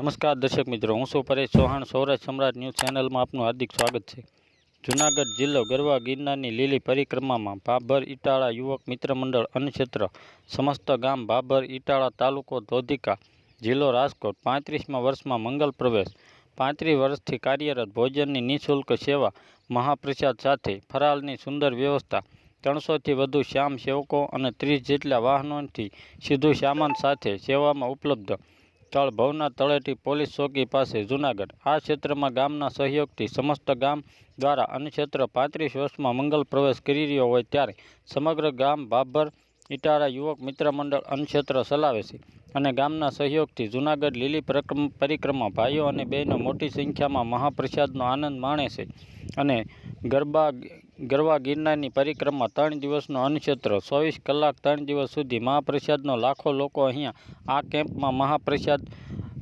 નમસ્કાર દર્શક મિત્રો, હું છું પરેશ ચૌહાણ. સૌરાષ્ટ્ર સમ્રાટ ન્યૂઝ ચેનલમાં આપનું હાર્દિક સ્વાગત છે. જૂનાગઢ જિલ્લો ગરવા ગિરનારની લીલી પરિક્રમામાં ભાભર ઇટાળા યુવક મિત્ર મંડળ અન્નક્ષેત્ર સમસ્ત ગામ ભાભર ઇટાળા તાલુકો ધોધિકા જિલ્લો રાજકોટ પાંત્રીસમાં વર્ષમાં મંગલ પ્રવેશ. પાંત્રીસ વર્ષથી કાર્યરત ભોજનની નિઃશુલ્ક સેવા મહાપ્રસાદ સાથે ફરાળની સુંદર વ્યવસ્થા. ત્રણસોથી વધુ શ્યામ સેવકો અને ત્રીસ જેટલા વાહનોથી સીધું સામાન સાથે સેવામાં ઉપલબ્ધ સ્થળ ભવના તળેટી પોલીસ ચોકી પાસે જૂનાગઢ. આ ક્ષેત્રમાં ગામના સહયોગથી સમસ્ત ગામ દ્વારા અન્નક્ષેત્ર પાંત્રીસ વર્ષમાં મંગલ પ્રવેશ કરી રહ્યો હોય ત્યારે સમગ્ર ગામ ભાભર ઇટારા યુવક મિત્ર મંડળ અન્નક્ષેત્ર ચલાવે છે અને ગામના સહયોગથી જૂનાગઢ લીલી પરિક્રમા ભાઈઓ અને બહેનો મોટી સંખ્યામાં મહાપ્રસાદનો આનંદ માણે છે અને ગરબા ગરવા ગિરનારની પરિક્રમા ત્રણ દિવસનો અન્નક્ષેત્ર, ચોવીસ કલાક ત્રણ દિવસ સુધી મહાપ્રસાદનો લાખો લોકો અહીંયા આ કેમ્પમાં મહાપ્રસાદ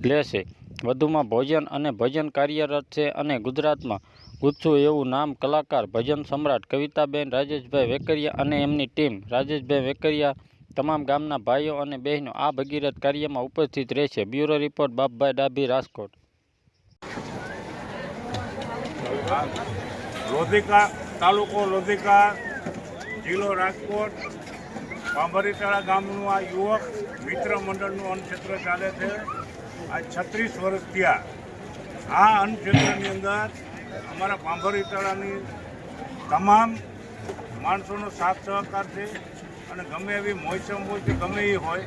લેશે. વધુમાં ભોજન અને ભજન કાર્યરત છે અને ગુજરાતમાં ગુચ્છું એવું નામ કલાકાર, ભજન સમ્રાટ કવિતાબેન, રાજેશભાઈ વેકરિયા અને એમની ટીમ. રાજેશભાઈ વેકરિયા તમામ ગામના ભાઈઓ અને બહેનો આ ભગીરથ કાર્યમાં ઉપસ્થિત રહેશે. Bureau report, Bapbhai Dabhi, Rajkot. Lodhika તાલુકો લોધિકા જિલ્લો રાજકોટ પાંભરીટાળા ગામનું આ યુવક મિત્ર મંડળનું અન્નક્ષેત્ર ચાલે છે. આ છત્રીસ વર્ષ થયા. આ અન્નક્ષેત્રની અંદર અમારા પાંભરીટાળાની તમામ માણસોનો સાથ સહકાર છે અને ગમે એવી મોસમ હોય કે ગમે એ હોય,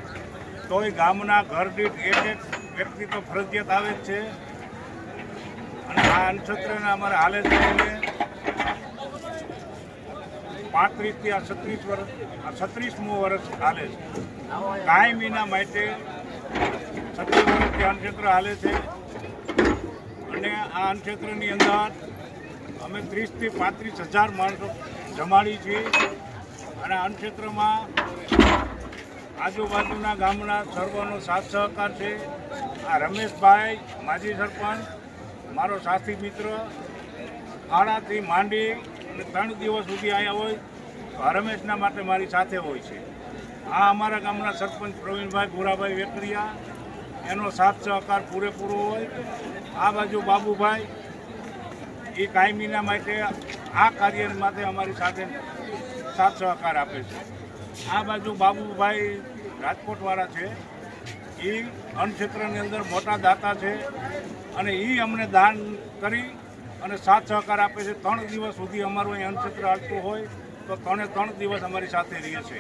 તોય ગામના ઘર દીઠ એક એક વ્યક્તિ તો ફરજિયાત આવે જ છે. અને આ અન્નક્ષેત્રને અમારે હાલે છે પાંત્રીસથી આ છત્રીસ વર્ષ, આ છત્રીસમું વર્ષ હાલે છે. કાયમીના માટે છત્રીસ વર્ષથી અન્નક્ષેત્ર હાલે છે. અને આ અન્નક્ષેત્રની અંદર અમે ત્રીસથી પાંત્રીસ હજાર માણસો જમાડી છીએ. અને અન્નક્ષેત્રમાં આજુબાજુના ગામના સર્વનો સાથ સહકાર છે. આ રમેશભાઈ, માજી સરપંચ, મારો સાથી મિત્ર આડાથી માંડી અને ત્રણ દિવસ સુધી આવ્યા હોય તો આ રમેશના માટે મારી સાથે હોય છે. આ અમારા ગામના સરપંચ પ્રવીણભાઈ ભૂરાભાઈ વેકરિયા, એનો સાથ સહકાર પૂરેપૂરો હોય. આ બાજુ બાબુભાઈ, એ કાયમીના માટે આ કાર્ય માટે અમારી સાથે સાથ સહકાર આપે છે. આ બાજુ બાબુભાઈ રાજકોટવાળા છે. એ અન્નક્ષેત્રની અંદર મોટા દાતા છે અને એ અમને દાન કરી અને સાથ સહકાર આપે છે. ત્રણ દિવસ સુધી અમારું અહીં અન્નક્ષેત્ર હાલતું હોય તો ત્રણે ત્રણ દિવસ અમારી સાથે રહે છે.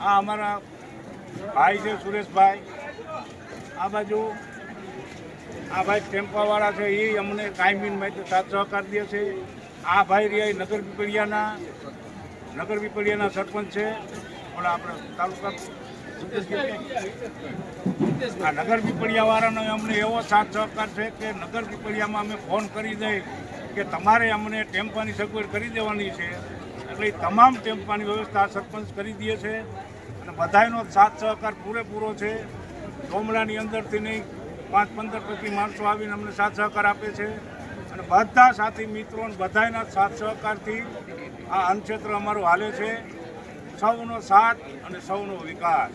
આ અમારા ભાઈ છે, સુરેશભાઈ. આ બાજુ આ ભાઈ ટેમ્પાવાળા છે, એ અમને કાયમી માટે સાથ સહકાર દે છે. આ ભાઈ રહ્યા નગર પીપળિયાના નગર પીપળિયાના સરપંચ છે. ઓલા આપણે તાલુકા આ નગર પીપળિયાવાળાનો અમને એવો સાથ સહકાર છે કે નગર પીપળિયામાં અમે ફોન કરી દઈ કે તમારે અમને ટેમ્પાની સગવડ કરી દેવાની છે. એટલે તમામ ટેમ્પાની વ્યવસ્થા સરપંચ કરી દે છે અને બધાયનો સાથ સહકાર પૂરેપૂરો છે. ગોમડાની અંદરથી નહીં પાંચ પંદર પછી માણસો આવીને અમને સાથ સહકાર આપે છે. અને બધા સાથી મિત્રો બધાના સાથ સહકારથી આ અન્નક્ષેત્ર અમારું હાલે છે. સૌનો સાથ અને સૌનો વિકાસ.